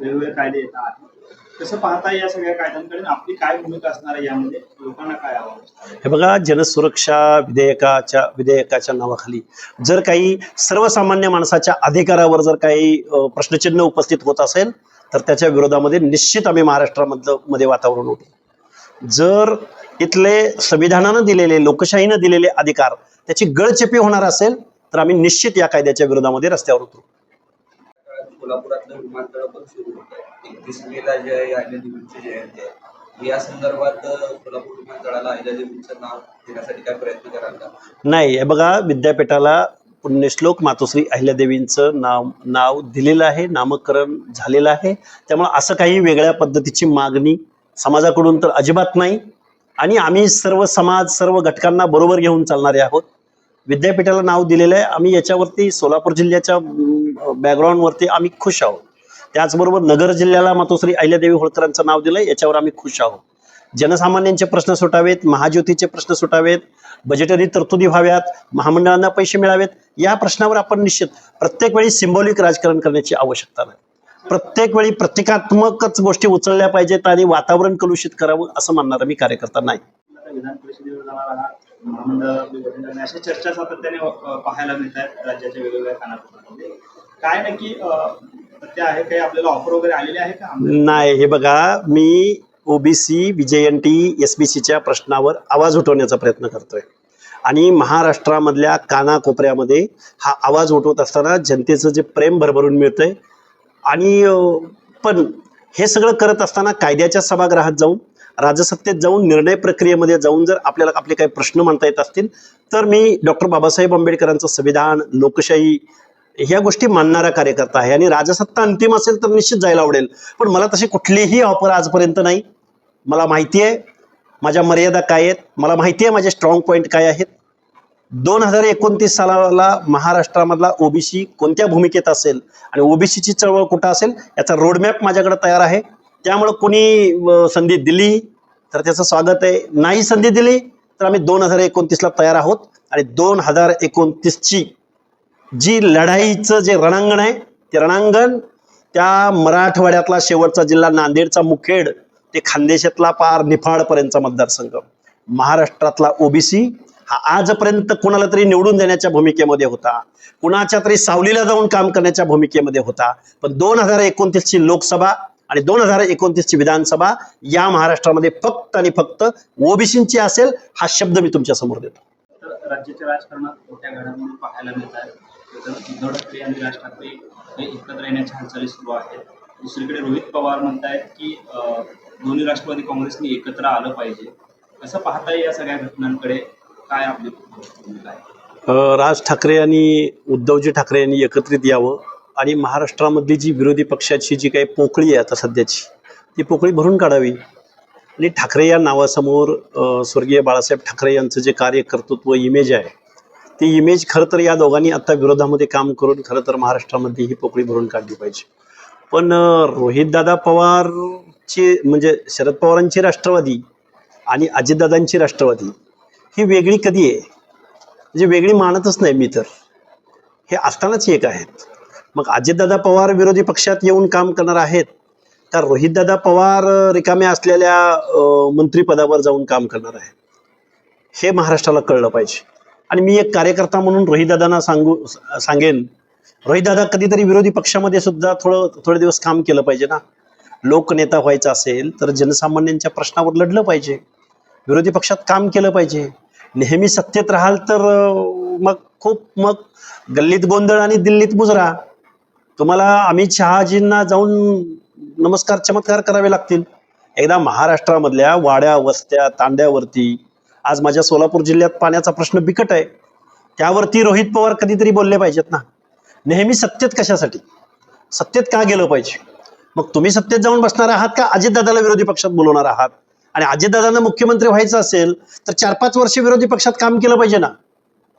वेगवेगळे कायदे येतात. कसं पाहता या सगळ्या कायद्यांकडे आपली काय भूमिका असणार आहे यामध्ये? लोकांना काय आव्हान हे बघा जनसुरक्षा विधेयकाच्या विधेयकाच्या नावाखाली जर काही सर्वसामान्य माणसाच्या अधिकारावर जर काही प्रश्नचिन्ह उपस्थित होत असेल तर त्याच्या विरोधामध्ये निश्चित आम्ही महाराष्ट्रामधलं मध्ये वातावरण उठू जर इथले संविधानानं दिलेले लोकशाहीनं दिलेले अधिकार त्याची गळचेपी होणार असेल तर आम्ही निश्चित या कायद्याच्या विरोधामध्ये रस्त्यावर उतरू. कोल्हापुरातलं विमानतळ पण सुरू होत आहे. एकतीस मेला जे आहे अहिल्यादेवींची जयंती आहे या संदर्भात कोल्हापूर विमानतळाला अहिल्यादेवींचं नाव देण्यासाठी काय प्रयत्न कराल का? नाही हे बघा विद्यापीठाला पुण्यश्लोक मातोश्री अहिल्यादेवींचं नाव नाव दिलेलं आहे नामकरण झालेलं आहे. त्यामुळे असं काही वेगळ्या पद्धतीची मागणी समाजाकडून तर अजिबात नाही. आणि आम्ही सर्व समाज सर्व घटकांना बरोबर घेऊन चालणारे आहोत. विद्यापीठाला नाव दिलेलं आहे. आम्ही याच्यावरती सोलापूर जिल्ह्याच्या बॅकग्राऊंडवरती आम्ही खुश आहोत. त्याचबरोबर नगर जिल्ह्याला मातोश्री अहिल्यादेवी होळकरांचं नाव दिलं याच्यावर आम्ही खुश आहोत. जनसामान्यांचे प्रश्न सुटावेत महाज्योतीचे प्रश्न सुटावेत बजेटरी तरतुदी व्हाव्यात महामंडळांना पैसे मिळावेत या प्रश्नावर आपण निश्चित प्रत्येक वेळी सिम्बॉलिक राजकारण करण्याची आवश्यकता नाही. प्रत्येक वेळी प्रतिकात्मकच गोष्टी उचलल्या पाहिजेत आणि वातावरण कलुषित करावं असं मानणारा मी कार्यकर्ता नाही. विधान परिषदेवर जाणार आहात. महामंडळ चर्चा सातत्याने पाहायला मिळत आहेत. राज्याच्या वेगवेगळ्या काय नक्की आहे काही आपल्याला ऑफर वगैरे आलेले आहे का? नाही हे बघा मी ओबीसी विजयंटी एस बी सीच्या प्रश्नावर आवाज उठवण्याचा प्रयत्न करतोय. आणि महाराष्ट्रामधल्या कानाकोपऱ्यामध्ये हा आवाज उठवत असताना जनतेचं जे प्रेम भरभरून मिळतंय. आणि पण हे सगळं करत असताना कायद्याच्या सभागृहात जाऊन राजसत्तेत जाऊन निर्णय प्रक्रियेमध्ये जाऊन जर आपल्याला आपले काही प्रश्न म्हणता येत असतील तर मी डॉक्टर बाबासाहेब आंबेडकरांचं संविधान लोकशाही ह्या गोष्टी मानणारा कार्यकर्ता आहे. आणि राजसत्ता अंतिम असेल तर निश्चित जायला आवडेल. पण मला तशी कुठलीही ऑफर आजपर्यंत नाही. मला माहिती आहे माझ्या मर्यादा काय आहेत मला माहिती आहे माझे स्ट्रॉंग पॉईंट काय आहेत. दोन हजार एकोणतीस सालाला महाराष्ट्रामधला ओबीसी कोणत्या भूमिकेत असेल आणि ओबीसीची चळवळ कुठं असेल याचा रोडमॅप माझ्याकडे तयार आहे. त्यामुळं कोणी संधी दिली तर त्याचं स्वागत आहे. नाही संधी दिली तर आम्ही दोन हजार एकोणतीसला तयार आहोत. आणि दोन हजार एकोणतीसची जी लढाईचं जे रणांगण आहे ते रणांगण त्या मराठवाड्यातला शेवटचा जिल्हा नांदेडचा मुखेड ते खानदेशातला पार निफाडपर्यंतचा मतदारसंघ. महाराष्ट्रातला ओबीसी हा आजपर्यंत कुणाला तरी निवडून देण्याच्या भूमिकेमध्ये होता. कुणाच्या तरी सावलीला जाऊन काम करण्याच्या भूमिकेमध्ये होता. पण दोन हजार एकोणतीसची लोकसभा आणि दोन हजार एकोणतीसची विधानसभा या महाराष्ट्रामध्ये फक्त आणि फक्त ओबीसींची असेल हा शब्द मी तुमच्यासमोर देतो. राज्याच्या राजकारणात मोठ्या घडामोडी पाहायला मिळत आहेत. उद्धव ठाकरे आणि राज ठाकरे हे एकत्र येण्याच्या हालचाली सुरू आहेत. दुसरीकडे रोहित पवार म्हणतायत की दोन्ही राष्ट्रवादी काँग्रेसनी एकत्र आलं पाहिजे. कसं पाहता येईल या सगळ्या घटनांकडे? काय आपली भूमिका आहे? राज ठाकरे आणि उद्धवजी ठाकरे यांनी एकत्रित यावं आणि महाराष्ट्रामधली जी विरोधी पक्षाची जी काही पोकळी आहे आता सध्याची ती पोकळी भरून काढावी. आणि ठाकरे या नावासमोर स्वर्गीय बाळासाहेब ठाकरे यांचं जे कार्यकर्तृत्व इमेज आहे ती इमेज खरं तर या दोघांनी आता विरोधामध्ये काम करून खरं तर महाराष्ट्रामध्ये ही पोकळी भरून काढली पाहिजे. पण रोहितदादा पवारची म्हणजे शरद पवारांची राष्ट्रवादी आणि अजितदादांची राष्ट्रवादी ही वेगळी कधी आहे? म्हणजे वेगळी मानतच नाही मी तर. हे असतानाच एक आहेत. मग अजितदादा पवार विरोधी पक्षात येऊन काम करणार आहेत. तर रोहितदादा पवार रिकाम्या असलेल्या मंत्रीपदावर मंत्रिपदावर जाऊन काम करणार आहेत. हे महाराष्ट्राला कळलं पाहिजे. आणि मी एक कार्यकर्ता म्हणून रोहितदादांना सांगू सांगेन. रोहितदादा कधीतरी विरोधी पक्षामध्ये सुद्धा थोडं थोडे दिवस काम केलं पाहिजे ना. लोकनेता व्हायचा असेल तर जनसामान्यांच्या प्रश्नावर लढलं पाहिजे. विरोधी पक्षात काम केलं पाहिजे. नेहमी सत्तेत राहाल तर मग खूप मग गल्लीत गोंधळ आणि दिल्लीत मुजरा. तुम्हाला अमित शहाजींना जाऊन नमस्कार चमत्कार करावे लागतील. एकदा महाराष्ट्रामधल्या वाड्या वस्त्या तांड्यावरती आज माझ्या सोलापूर जिल्ह्यात पाण्याचा प्रश्न बिकट आहे. त्यावरती रोहित पवार कधीतरी बोलले पाहिजेत ना. नेहमी सत्तेत कशासाठी? सत्तेत का गेलं पाहिजे? मग तुम्ही सत्तेत जाऊन बसणार आहात का अजितदादाला विरोधी पक्षात बोलवणार आहात? आणि अजितदादांना मुख्यमंत्री व्हायचं असेल तर चार पाच वर्ष विरोधी पक्षात काम केलं पाहिजे ना.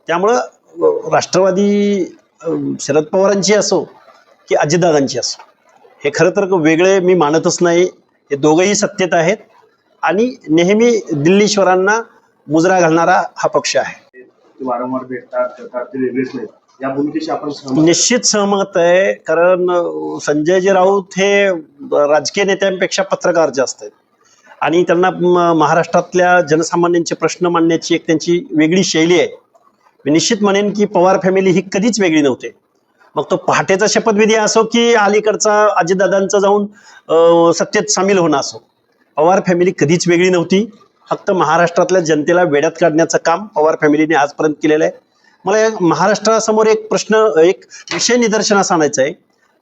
त्यामुळं राष्ट्रवादी शरद पवारांची असो की अजितदादांची असो. हे खरं तर वेगळे मी मानतच नाही. हे दोघंही सत्तेत आहेत. आणि नेहमी दिल्लीश्वरांना मुजरा घालणारा हा पक्ष आहे. वारंवार भेटतात या भूमिकेशी आपण निश्चित सहमत आहे कारण संजयजी राऊत हे राजकीय नेत्यांपेक्षा पत्रकार जास्त आहेत. आणि त्यांना महाराष्ट्रातल्या जनसामान्यांचे प्रश्न मांडण्याची एक त्यांची वेगळी शैली आहे. मी निश्चित म्हणेन की पवार फॅमिली ही कधीच वेगळी नव्हती. मग तो पहाटेचा शपथविधी असो की अलीकडचा अजितदादांचा जाऊन सत्तेत सामील होणं असो पवार फॅमिली कधीच वेगळी नव्हती. फक्त महाराष्ट्रातल्या जनतेला वेड्यात काढण्याचं काम पवार फॅमिलीने आजपर्यंत केलेलं आहे. मला या महाराष्ट्रासमोर एक प्रश्न एक विषय निदर्शनास आणायचा आहे.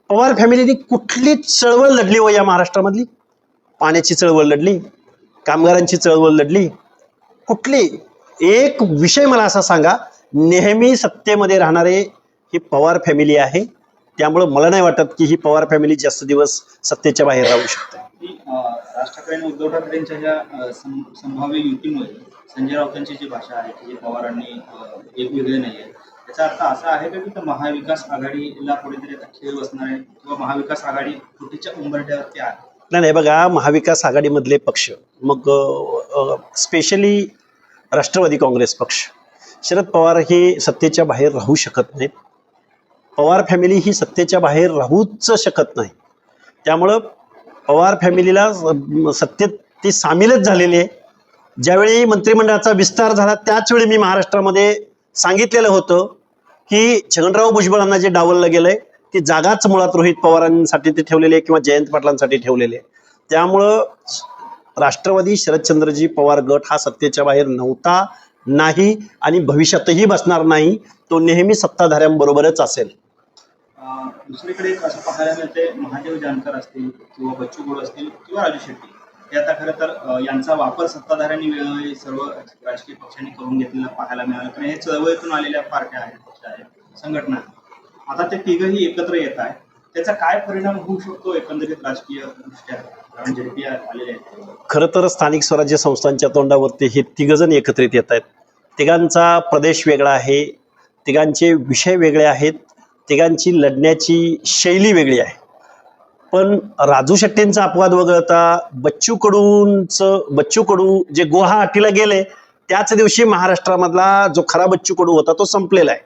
पवार फॅमिलीने कुठली चळवळ लढली व या महाराष्ट्रामधली? पाण्याची चळवळ लढली कामगारांची चळवळ लढली. कुठली? एक विषय मला असा सांगा नेहमी सत्तेमध्ये राहणारे ही पवार फॅमिली आहे. त्यामुळं मला नाही वाटत की ही पवार फॅमिली जास्त दिवस सत्तेच्या बाहेर राहू शकते. राज ठाकरे आणि उद्धव ठाकरेंच्या ज्या संभाव्य युतीमुळे संजय राऊतांची जी भाषा आहे की जी पवारांनी अ, एक वेगळे नाही आहे. त्याचा अर्थ असा आहे का की महाविकास आघाडीला कुठेतरी खेळ बसणार आहे किंवा महाविकास आघाडी कुठेच्या उंबरट्यावरती आहे? नाही नाही बघा महाविकास आघाडीमधले पक्ष मग स्पेशली राष्ट्रवादी काँग्रेस पक्ष शरद पवार हे सत्तेच्या बाहेर राहू शकत नाहीत. पवार फॅमिली ही सत्तेच्या बाहेर राहूच शकत नाही. त्यामुळं पवार फॅमिलीला सत्तेत ती सामीलच झालेली आहे. ज्यावेळी मंत्रिमंडळाचा विस्तार झाला त्याचवेळी मी महाराष्ट्रामध्ये सांगितलेलं होतं की छगनराव भुजबळांना जे डावललं गेलंय ती जागाच मुळात रोहित पवारांसाठी ते ठेवलेली आहे किंवा जयंत पाटलांसाठी ठेवलेली आहे. त्यामुळं राष्ट्रवादी शरदचंद्रजी पवार गट हा सत्तेच्या बाहेर नव्हता नाही आणि भविष्यातही बसणार नाही तो नेहमी सत्ताधाऱ्यांबरोबरच असेल. दुसरीकडे एक असं पाहायला मिळते महादेव जानकर असतील किंवा बच्चू गोड असतील किंवा राजू शेट्टी. हे आता खरं तर यांचा वापर सत्ताधाऱ्यांनी वेळोवेळी सर्व राजकीय पक्षांनी करून घेतलेला पाहायला मिळाला. कारण हे चळवळीतून आलेल्या पार्ट्या आहेत पक्ष आहेत संघटना आता ते तिघही एकत्र येत आहे त्याचा काय परिणाम होऊ शकतो एकंदरीत राजकीय दृष्ट्या? आलेले आहेत. खरं तर स्थानिक स्वराज्य संस्थांच्या तोंडावरती हे तिघजण एकत्रित येत आहेत. तिघांचा प्रदेश वेगळा आहे. तिघांचे विषय वेगळे आहेत. तिघांची लढण्याची शैली वेगळी आहे. पण राजू शेट्टींचा अपवाद वगळता बच्चू कडूंचं बच्चू कडू जे गुवाहाटीला गेले त्याच दिवशी महाराष्ट्रामधला जो खरा बच्चू कडू होता तो संपलेला आहे.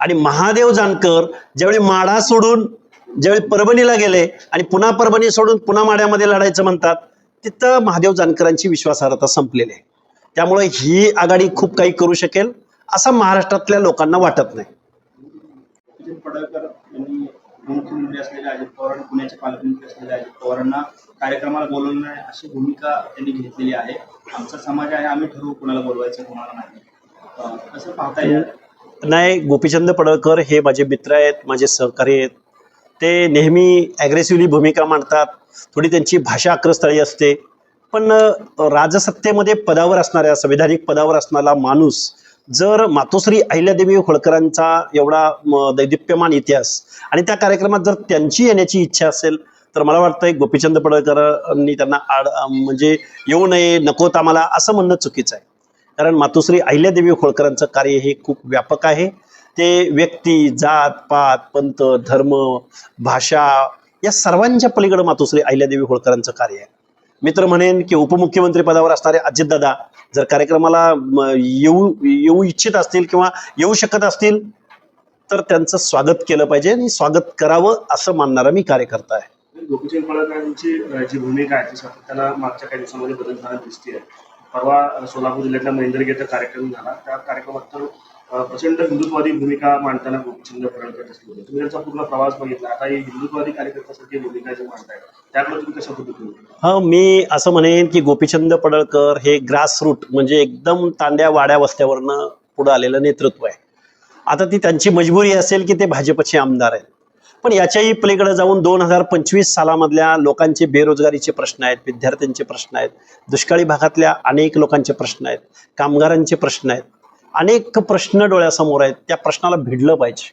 आणि महादेव जानकर ज्यावेळी माढा सोडून ज्यावेळी परभणीला गेले आणि पुन्हा परभणी सोडून पुन्हा माड्यामध्ये लढायचं म्हणतात तिथं महादेव जानकरांची विश्वासार्हता संपलेली आहे. त्यामुळे ही आघाडी खूप काही करू शकेल असं महाराष्ट्रातल्या लोकांना वाटत नाही. नितीन पडळकर यांनी मुख्यमंत्री असलेले अजित पवार आणि पुण्याचे पालकमंत्री असलेले अजित पवारांना कार्यक्रमाला बोलवलं नाही अशी भूमिका त्यांनी घेतलेली आहे. आमचा समाज आहे आम्ही ठरवू कुणाला बोलवायचं कोणाला नाही. कसं पाहता येईल नाही गोपीचंद पडळकर हे माझे मित्र आहेत माझे सहकारी आहेत. ते नेहमी ॲग्रेसिव्हली भूमिका मांडतात. थोडी त्यांची भाषा अक्रस्थळी असते. पण राजसत्तेमध्ये पदावर असणाऱ्या संविधानिक पदावर असणारा माणूस जर मातोश्री अहिल्यादेवी होळकरांचा एवढा म, दैदिप्यमान इतिहास आणि त्या कार्यक्रमात जर त्यांची येण्याची इच्छा असेल तर मला वाटतंय गोपीचंद पडळकरांनी त्यांना आड म्हणजे येऊ नये नकोत आम्हाला असं म्हणणं चुकीचं आहे. कारण मातोश्री अहिल्यादेवी होळकरांचं कार्य हे खूप व्यापक आहे. ते व्यक्ती जात पात पंत धर्म भाषा या सर्वांच्या पलीकडे मातोश्री अहिल्यादेवी होळकरांचं कार्य आहे. मित्र म्हणेन की उपमुख्यमंत्री पदावर असणारे अजितदादा जर कार्यक्रमाला येऊ येऊ इच्छित असतील किंवा येऊ शकत असतील तर त्यांचं स्वागत केलं पाहिजे आणि स्वागत करावं असं मानणारा मी कार्यकर्ता आहे. गोपीचंद पडळकरांची जी भूमिका आहे ती सातत्यानं मागच्या काही दिवसामध्ये बदल झाला दिसते परवा सोलापूर जिल्ह्यातल्या महेंद्रगी कार्यक्रम झाला. त्या कार्यक्रमात तर प्रचंड हिंदुत्ववादी भूमिका मांडताना गोपीचंद पडळकर दिसले होते तुम्ही त्यांचा पूर्ण प्रवास बघितला. आता ही हिंदुत्ववादी कार्यकर्त्यासाठी भूमिका जी मांडताय त्याकडे तुम्ही कशा पद्धतीने हा मी असं म्हणेन की गोपीचंद पडळकर हे ग्रासरूट म्हणजे एकदम तांड्या वाड्या वस्त्यावरनं पुढे आलेलं नेतृत्व आहे. आता ती त्यांची मजबुरी असेल की ते भाजपचे आमदार आहेत. पण याच्याही पलीकडे जाऊन दोन हजार पंचवीस सालामधल्या लोकांचे बेरोजगारीचे प्रश्न आहेत विद्यार्थ्यांचे प्रश्न आहेत दुष्काळी भागातल्या अनेक लोकांचे प्रश्न आहेत कामगारांचे प्रश्न आहेत. अनेक प्रश्न डोळ्यासमोर आहेत त्या प्रश्नाला भिडलं पाहिजे.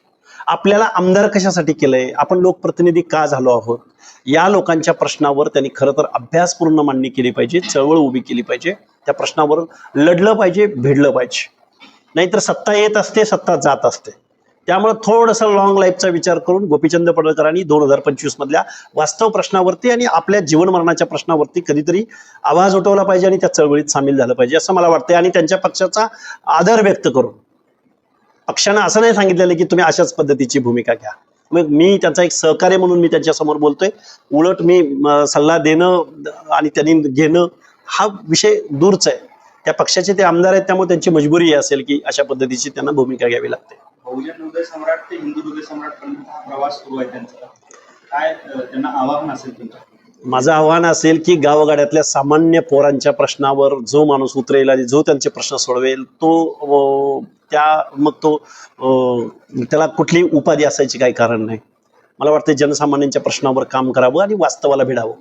आपल्याला आमदार कशासाठी केलंय? आपण लोकप्रतिनिधी का झालो आहोत? या लोकांच्या प्रश्नावर त्यांनी खरं तर अभ्यासपूर्ण मांडणी केली पाहिजे चळवळ उभी केली पाहिजे. त्या प्रश्नावर लढलं पाहिजे भिडलं पाहिजे. नाहीतर सत्ता येत असते सत्ता जात असते. त्यामुळे थोडंसं लॉंग लाईफचा विचार करून गोपीचंद पडळकरांनी दोन हजार पंचवीस मधल्या वास्तव प्रश्नावरती आणि आपल्या जीवन मरणाच्या प्रश्नावरती कधीतरी आवाज उठवला पाहिजे आणि त्या चळवळीत सामील झालं पाहिजे असं मला वाटतंय. आणि त्यांच्या पक्षाचा आदर व्यक्त करून पक्षानं असं नाही सांगितलेलं की तुम्ही अशाच पद्धतीची भूमिका घ्या. मग मी त्यांचा एक सहकार्य म्हणून मी त्यांच्यासमोर बोलतोय. उलट मी सल्ला देणं आणि त्यांनी घेणं हा विषय दूरच आहे. त्या पक्षाचे ते आमदार आहेत त्यामुळे त्यांची मजबुरी असेल की अशा पद्धतीची त्यांना भूमिका घ्यावी लागते. बहुजन हृदय सम्राट ते हिंदू हृदय सम्राट पर्यंत हा प्रवास सुरू आहे त्यांचा. काय त्यांना आव्हान असेल तुमच्या माझं आव्हान असेल की गावगाड्यातल्या सामान्य पोरांच्या प्रश्नावर जो माणूस उतरेल आणि जो त्यांचे प्रश्न सोडवेल तो त्या मग तो अं, त्याला कुठलीही उपाधी असायची काही कारण नाही. मला वाटतं जनसामान्यांच्या प्रश्नावर काम करावं आणि वास्तवाला भिडावं.